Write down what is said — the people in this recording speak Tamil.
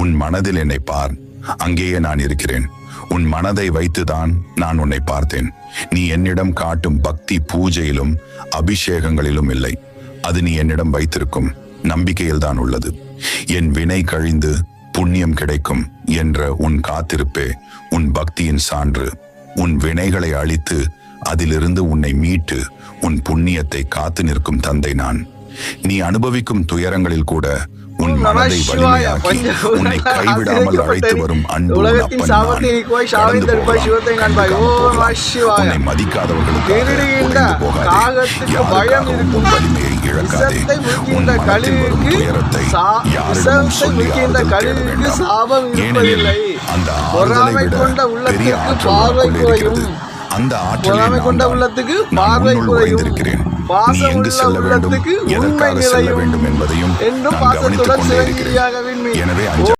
உன் மனதில் என்னை பார். அங்கேயே நான் இருக்கிறேன். உன் மனதை வைத்துதான் நான் உன்னை பார்த்தேன். நீ என்னிடம் காட்டும் பக்தி பூஜையிலும் அபிஷேகங்களிலும் இல்லை. அது நீ என்னிடம் வைத்திருக்கும் நம்பிக்கையில்தான் உள்ளது. என் வினை கழிந்து புண்ணியம் கிடைக்கும் என்ற உன் காத்திருப்பே உன் பக்தியின் சான்று. உன் வினைகளை அழித்து அதிலிருந்து உன்னை மீட்டு உன் புண்ணியத்தை காத்து நிற்கும் தந்தை நான். நீ அனுபவிக்கும் துயரங்களில் கூட உன் மனதை சிவாய. வலிமையாக்கி பஞ்சபூத உன்னை கைவிடாமல் அழைத்து வரும் அன்பு உன் உலகத்தின் அப்பன் சாபத்தை நான். நீக்குவாய், கடந்து சாவின் தடுப்பாய், போகலாம், சிவத்தை காண்பாய். கண்டுக்காமல் ஓம் நம போகலாம். சிவாய. உன்னை. காகத்துக்கு பயம் இருக்கும். வலிமையை இழக்காதே உன் முழுகின்ற மனத்தில் வரும் கழுகுக்கு துயரத்தை சா- யாரிடமும் விஷத்தை சொல்லி முழுகின்ற ஆறுதல் தேட கழுகுக்கு வேண்டாம் சாபம் இருப்பதில்லை. அந்த பொறாமை கொண்ட உள்ளத்திற்கு பார்வை குறையும். அந்த ஆற்றலை கொண்ட. உள்ளத்துக்கு பார்வை குறையும். நீ எங்கு செல்ல வேண்டும் எதற்காக செல்ல. வேண்டும் என்பதையும் நான் கவனித்துக் கொண்டே இருக்கிறேன். எனவே அஞ்ச